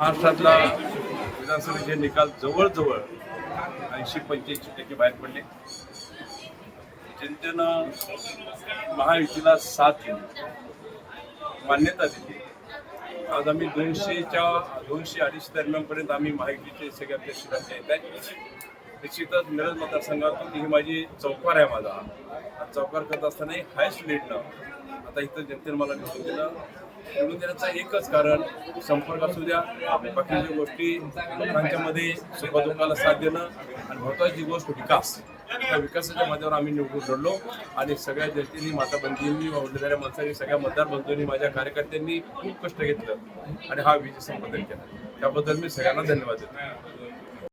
महाराष्ट्रातला विधानसभेचे निकाल जवळजवळ ऐंशी पंच्याऐंशी टक्के बाहेर पडले. जनतेनं महायुतीला साथ दिली. मान्यता दिली. आज आम्ही दोनशेच्या दोनशे अडीचशे दरम्यानपर्यंत आम्ही महायुतीचे आपल्या प्रेसिडेंट येत आहेत. निश्चितच मिरज मतदारसंघातून ही माझी चौकार आहे माझा. चौकार करत असताना हायस्ट लीडनं आता इथं जनतेनं मला निवडून दिलं. निवडून देण्याचं एकच कारण संपर्क असू द्या बाकीच्या गोष्टी लोकांच्यामध्ये सुखदुःखाला साथ देणं आणि महत्वाची गोष्ट विकास. त्या विकासाच्या माध्यमावर आम्ही निवडून लढलो आणि सगळ्या जनतेनी माता बंधूंनी वडलेल्या माणसांनी सगळ्या मतदार बंधूंनी माझ्या कार्यकर्त्यांनी खूप कष्ट घेतलं आणि हा विजय संपादन केला. त्याबद्दल मी सगळ्यांना धन्यवाद देतो.